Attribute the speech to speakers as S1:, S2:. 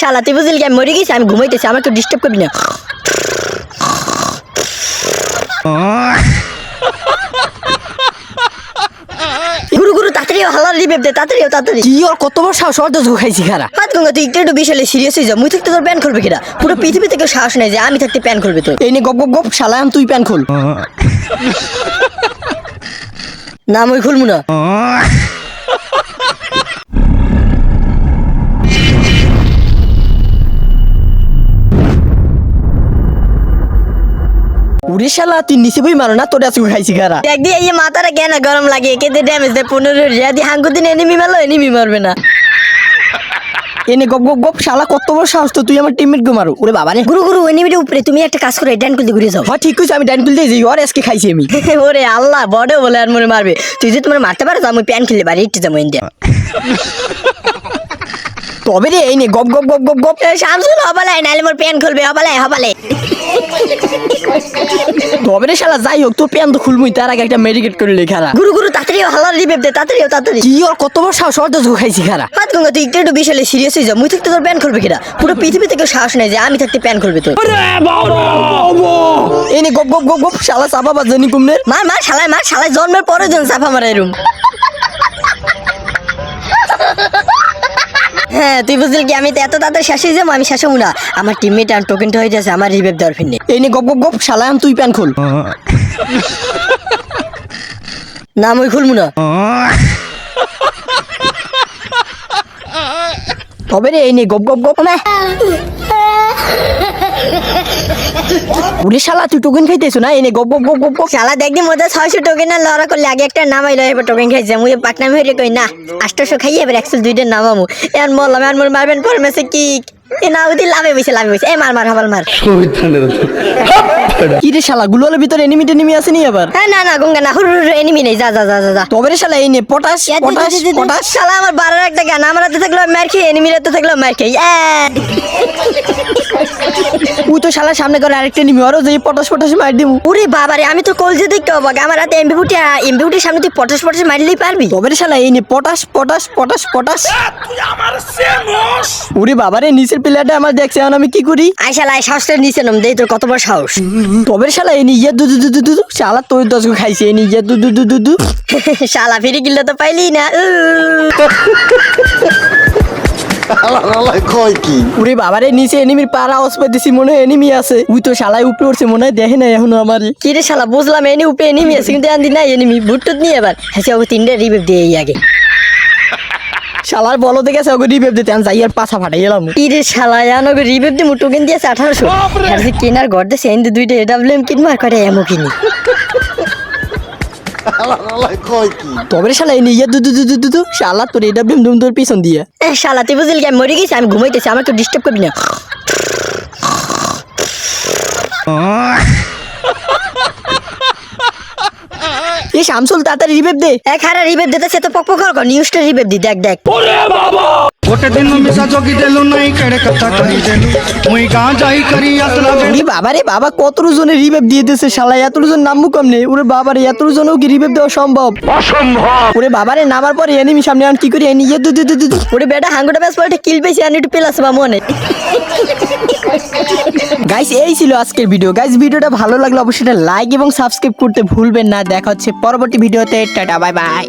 S1: শালা তুই বুঝলি আমি মরে গেছি আমি ঘুমাইতেছি আমাকে ডিস্টার্ব করবি না। গুরু গুরু তাড়াতাড়ি হালার রিবেপ দে তাড়াতাড়ি আও, তাড়াতাড়ি।
S2: কি ওর কত বড় সাহস অর্ধ ঝুঁকাইছি খারা।
S1: হাত গঙ্গা তুই একটু একটু বিশালে সিরিয়াস হয়ে যা। মুই থাকতে তোর প্যান খুলবে কিনা? পুরো পৃথিবী থেকে সাহস নেই যে আমি থাকতে প্যান খুলবে তোর।
S2: এই নে গপ গপ গপ শালায়াম তুই প্যান খোল।
S1: না মুই খুলবো না।
S2: উড়ে শালা তুই নিচে বই মারো না তোর আজকে খাইছি খারা।
S1: দেখ দিয়ে এই মাথাটা কেন গরম লাগে? কেটে ড্যামেজ দেয় পনেরো রিয়া দিয়ে হাঙ্গু দিন এনিমি মারলো এনিমি মারবে না।
S2: এনে গপ গপ গপ শালা কত বড় সাহস তো তুই আমার টিমমেট গো মারো। ওরে বাবা রে।
S1: গুরু গুরু এনিমির উপরে তুমি একটা কাজ করো ড্যান কুলতে ঘুরে যাও।
S2: হ্যাঁ ঠিক কইছি আমি ডাইন খুলতে যাই ওর আজকে খাইছি আমি।
S1: ওরে আল্লাহ বড় বলে আর মনে মারবে। তুই যদি তোমার মারতে পারো আমি প্যান খেলে বাড়ি একটু যাব ইন্ডিয়া।
S2: তবে রে এই নে গপ গপ গপ গপ গপ।
S1: শামসুল হবালাই নাহলে মোর প্যান খুলবে হবালাই হবালে
S2: তবে রে শালা যাই হোক প্যান তো খুলবই তার আগে একটা মেডিকেট খারা।
S1: গুরু গুরু তাড়াতাড়ি হালার রিবেপ দে তাড়াতাড়ি তাড়াতাড়ি।
S2: কি ওর কত বড় সাহস অর্ধ ঝুঁকাইছি খারা।
S1: হাত গঙ্গা তুই একটু বিশালে সিরিয়াস হয়ে যা মুই থাকতে তোর প্যান খুলবে কিনা? পুরো পৃথিবী থেকে সাহস নেই যে আমি থাকতে প্যান খুলবে তোর।
S2: এই নে গপ গপ গপ গপ শালা চাপা বাজানি কুমনের।
S1: মার মার শালায় মার শালায় জন্মের পরে জন চাপা মারা এরম। হ্যাঁ তুই বুঝলি কি? আমি তো এত তাড়াতাড়ি শেষ হয়ে যাব আমি শেষ হব না। আমার টিমমেট আর টোকেনটা হয়ে যাচ্ছে আমার রিভেপ দেওয়ার ফিরনে
S2: এই নে গপ গপ গপ শালায়াম তুই প্যান খুল।
S1: না আমি খুলবো না।
S2: তবে রে এই নে গপ গপ গপ উড়ে শালা তুই টোকেন খাইতেছো না? এই নে গপ গপ গপ গপ গপ।
S1: শালা দেখদি মধ্যে ছয়শো টোকেন আর লড়া করলে আগে একটা নামাইলো এবার টোকেন খাইছে। মুই পাটনাম হয়ে কই না আটশোশো খাইয়ে এবার একশো দুইটা নামামু। এর মরলাম আর মোর মারবেন পর মেসে কি? এ না উদি লাভে বসে লাভে বসে এ মার মার হাবাল মার।
S2: কি রে শালা গুলোর ভিতরে এনিমি টেনিমি আসেনি আবার
S1: হ্যাঁ না না গঙ্গা না হুর হুর এনিমি নেই। যা যা যা যা যা।
S2: তবে রে শালা এই নে পটাশ পটাশ পটাশ।
S1: শালা আমার বারোর একটা গান। আমার হাতে থাকল মার খেয়ে এনিমির হাতে থাকল মার খেয়ে।
S2: তুই তো শালা সামনে করে আরেকটা নিবি আরও যে পটাশ পটাশ মার দিমু।
S1: ওরে বাবারে আমি তো কলজে দেখতে অবাক আমার হাতে এমবি বুটি এমবি বুটির সামনে তুই পটাশ পটাশ মারলেই পারবি।
S2: তবে রে শালা এই নে পটাশ পটাশ পটাশ পটাশ। ওরে বাবা রে নিচের প্লেয়ারটা আমার দেখছে এখন আমি কি করি?
S1: আই শালা আই সাহসটা নিচে নম দেই তোর কত বড় সাহস।
S2: তবে শালা এই নি ইয়ে দু দু দু দু। শালা তোর দশ খাইছে এই নি ইয়ে দু দু দু দু দু।
S1: শালা ফিরে গিলে তো পাইলি না উহ।
S3: কয় কি?
S2: ওরে বাবা নিচে এনিমির পাড়া অসপে দিছি মনে হয় এনিমি আছে। উই তো শালাই উপরে উঠছে মনে হয় দেখে না এখনও আমার।
S1: কি রে শালা বুঝলাম এনি উপে এনিমি আছে কিন্তু আনদি না এনিমি। ভুট্টুত নিয়ে এবার। হ্যাঁ ও তিনটে রিভিভ দিয়ে আগে।
S2: শালার বলো দেখে ওকে রিপেপ দিতে আমি যাই আর পাছা ফাটাই গেলাম
S1: কি রে শালা জানো রিভিভ দিয়ে টোকেন দিয়েছে আঠারোশো। আর যে কেনার ঘর দিয়ে সেন দুইটা এডাব্লিউএম কিনবো আর কয়টা এমও কিনি
S2: তবে শালা এই নি দু দু দু দু দু দু শালা তোর এডাব্লিউএম দুম তোর পিছন দিয়ে।
S1: এ শালা তুই বুঝলি আমি মরে গেছি আমি ঘুমাইতেছি আমাকে ডিস্টার্ব করবি না।
S2: এই শামসুল তাড়াতাড়ি রিপেপ দে।
S1: এক হারা রিভেভ দিতেছে তো পক পক কর নিউজটা রিভেভ দি দেখ দেখ।
S4: ଗୋଟେ ଦିନ ମିଶା ଜଗିଦେଲୁ ନାଇଁ କେଡ଼େ କଥା କହିଦେଲୁ ମୁଇଁ ଗାଁ ଯାଇ କରି ଆସିଲା ବେଳେ
S2: ওরে বাবা রে বাবা কত জনের রিপেপ দিয়ে দিতেছে শালা এত জন নামবো কমনে ওরে বাবা রে এত জনও কি রিপেপ দেওয়া সম্ভব অসম্ভব ওরে বাবা রে নামার পরে এনিমি সামনে আন কি করি এনি ইয়ে দু দু দু দু দু
S1: ওরে বেটা হাঙ্গুটা ব্যাস পরে কিল পেয়েছি আর একটু পেলাস বা মনে
S2: গাইস এই ছিল আজকের ভিডিও গাইস ভিডিওটা ভালো লাগলে অবশ্যই লাইক এবং সাবস্ক্রাইব করতে ভুলবেন না দেখা হচ্ছে পরবর্তী ভিডিওতে টাটা বাই বাই